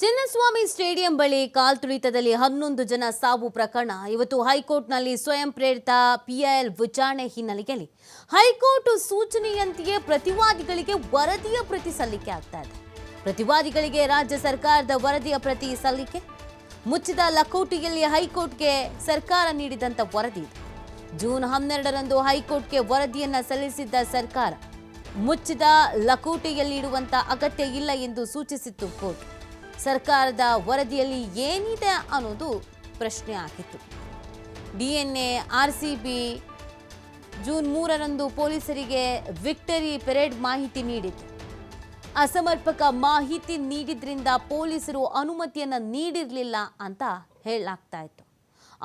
Chinnaswamy stadium ಬಳಿ ಕಾಲ್ತುಳಿತದಲ್ಲಿ ಹನ್ನೊಂದು ಜನ ಸಾವು ಪ್ರಕರಣ. ಇವತ್ತು ಹೈಕೋರ್ಟ್ನಲ್ಲಿ ಸ್ವಯಂ ಪ್ರೇರಿತ ಪಿಐಎಲ್ ವಿಚಾರಣೆ ಹಿನ್ನೆಲೆಯಲ್ಲಿ ಹೈಕೋರ್ಟ್ ಸೂಚನೆಯಂತೆಯೇ ಪ್ರತಿವಾದಿಗಳಿಗೆ ವರದಿಯ ಪ್ರತಿ ಸಲ್ಲಿಕೆ ಆಗ್ತಾ ಇದೆ. ಪ್ರತಿವಾದಿಗಳಿಗೆ ರಾಜ್ಯ ಸರ್ಕಾರದ ವರದಿಯ ಪ್ರತಿ ಸಲ್ಲಿಕೆ. ಮುಚ್ಚಿದ ಲಕೋಟಿಯಲ್ಲಿ ಹೈಕೋರ್ಟ್ಗೆ ಸರ್ಕಾರ ನೀಡಿದಂಥ ವರದಿ ಇದೆ. ಜೂನ್ ಹನ್ನೆರಡರಂದು ಹೈಕೋರ್ಟ್ಗೆ ವರದಿಯನ್ನು ಸಲ್ಲಿಸಿದ್ದ ಸರ್ಕಾರ ಮುಚ್ಚಿದ ಲಕೋಟೆಯಲ್ಲಿ ಇಡುವಂತ ಅಗತ್ಯ ಇಲ್ಲ ಎಂದು ಸೂಚಿಸಿತ್ತು ಕೋರ್ಟ್. ಸರ್ಕಾರದ ವರದಿಯಲ್ಲಿ ಏನಿದೆ ಅನ್ನೋದು ಪ್ರಶ್ನೆ ಆಗಿತ್ತು. DNA R C B June ಮೂರರಂದು ಪೊಲೀಸರಿಗೆ ವಿಕ್ಟರಿ ಪೆರೇಡ್ ಮಾಹಿತಿ ನೀಡಿತು ಅಸಮರ್ಪಕ ಮಾಹಿತಿ ನೀಡಿದ್ರಿಂದ ಪೊಲೀಸರು ಅನುಮತಿಯನ್ನು ನೀಡಿರಲಿಲ್ಲ ಅಂತ ಹೇಳಲಾಗ್ತಾ ಇತ್ತು.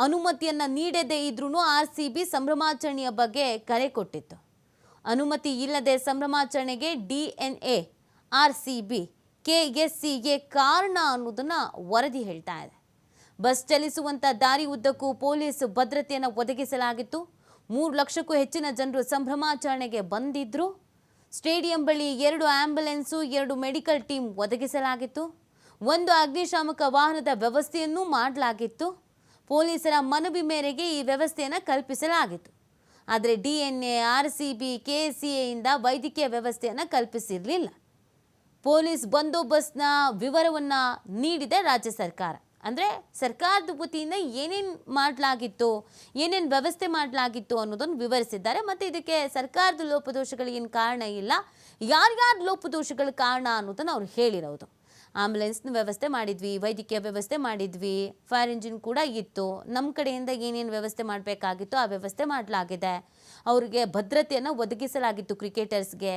ಅನುಮತಿಯನ್ನು ನೀಡದೇ ಇದ್ರೂ ಆರ್ ಸಿ ಬಿ ಸಂಭ್ರಮಾಚರಣೆಯ ಬಗ್ಗೆ ಕರೆ ಕೊಟ್ಟಿತ್ತು. ಅನುಮತಿ ಇಲ್ಲದೆ ಸಂಭ್ರಮಾಚರಣೆಗೆ D N A R C B K S ಸಿಗೆ ಕಾರಣ ಅನ್ನೋದನ್ನ ವರದಿ ಹೇಳ್ತಾ ಇದೆ. ಬಸ್ ಚಲಿಸುವಂತ ದಾರಿ ಉದ್ದಕ್ಕೂ ಪೊಲೀಸ್ ಭದ್ರತೆಯನ್ನು ಒದಗಿಸಲಾಗಿತ್ತು. ಮೂರು ಲಕ್ಷಕ್ಕೂ ಹೆಚ್ಚಿನ ಜನರು ಸಂಭ್ರಮಾಚರಣೆಗೆ ಬಂದಿದ್ರು. ಸ್ಟೇಡಿಯಂ ಬಳಿ ಎರಡು ಆಂಬ್ಯುಲೆನ್ಸು ಎರಡು ಮೆಡಿಕಲ್ ಟೀಮ್ ಒದಗಿಸಲಾಗಿತ್ತು. ಒಂದು ಅಗ್ನಿಶಾಮಕ ವಾಹನದ ವ್ಯವಸ್ಥೆಯನ್ನು ಮಾಡಲಾಗಿತ್ತು. ಪೊಲೀಸರ ಮನವಿ ಮೇರೆಗೆ ಈ ವ್ಯವಸ್ಥೆಯನ್ನು ಕಲ್ಪಿಸಲಾಗಿತ್ತು. ಆದರೆ D N A, R C B, K C ಎಯಿಂದ ವೈದ್ಯಕೀಯ ವ್ಯವಸ್ಥೆಯನ್ನು ಕಲ್ಪಿಸಿರಲಿಲ್ಲ. ಪೊಲೀಸ್ ಬಂದೋಬಸ್ತ್ನ ವಿವರವನ್ನು ನೀಡಿದೆ ರಾಜ್ಯ ಸರ್ಕಾರ. ಅಂದರೆ ಸರ್ಕಾರದ ವತಿಯಿಂದ ಏನೇನು ಮಾಡಲಾಗಿತ್ತು, ಏನೇನು ವ್ಯವಸ್ಥೆ ಮಾಡಲಾಗಿತ್ತು ಅನ್ನೋದನ್ನು ವಿವರಿಸಿದ್ದಾರೆ. ಮತ್ತು ಇದಕ್ಕೆ ಸರ್ಕಾರದ ಲೋಪದೋಷಗಳಿಗೇನು ಕಾರಣ ಇಲ್ಲ, ಯಾರ್ಯಾರು ಲೋಪದೋಷಗಳ ಕಾರಣ ಅನ್ನೋದನ್ನು ಅವ್ರು ಹೇಳಿರೋದು. ಆಂಬುಲೆನ್ಸ್ನ ವ್ಯವಸ್ಥೆ ಮಾಡಿದ್ವಿ, ವೈದ್ಯಕೀಯ ವ್ಯವಸ್ಥೆ ಮಾಡಿದ್ವಿ, ಫೈರ್ ಇಂಜಿನ್ ಕೂಡ ಇತ್ತು. ನಮ್ಮ ಕಡೆಯಿಂದ ಏನೇನು ವ್ಯವಸ್ಥೆ ಮಾಡಬೇಕಾಗಿತ್ತು ಆ ವ್ಯವಸ್ಥೆ ಮಾಡಲಾಗಿದೆ. ಅವರಿಗೆ ಭದ್ರತೆಯನ್ನು ಒದಗಿಸಲಾಗಿತ್ತು ಕ್ರಿಕೆಟರ್ಸ್ಗೆ.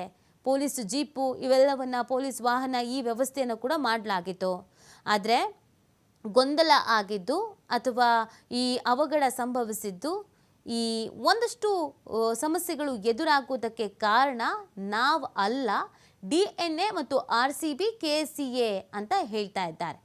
ಪೊಲೀಸ್ ಜೀಪು ಇವೆಲ್ಲವನ್ನು ಪೊಲೀಸ್ ವಾಹನ ಈ ವ್ಯವಸ್ಥೆಯನ್ನು ಕೂಡ ಮಾಡಲಾಗಿತ್ತು. ಆದರೆ ಗೊಂದಲ ಆಗಿದ್ದು ಅಥವಾ ಈ ಅವಘಡ ಸಂಭವಿಸಿದ್ದು ಈ ಒಂದಷ್ಟು ಸಮಸ್ಯೆಗಳು ಎದುರಾಗುವುದಕ್ಕೆ ಕಾರಣ ನಾವು ಅಲ್ಲ, ಡಿ ಎನ್ ಎ ಮತ್ತು R C B K C A ಅಂತ ಹೇಳ್ತಾ ಇದ್ದಾರೆ.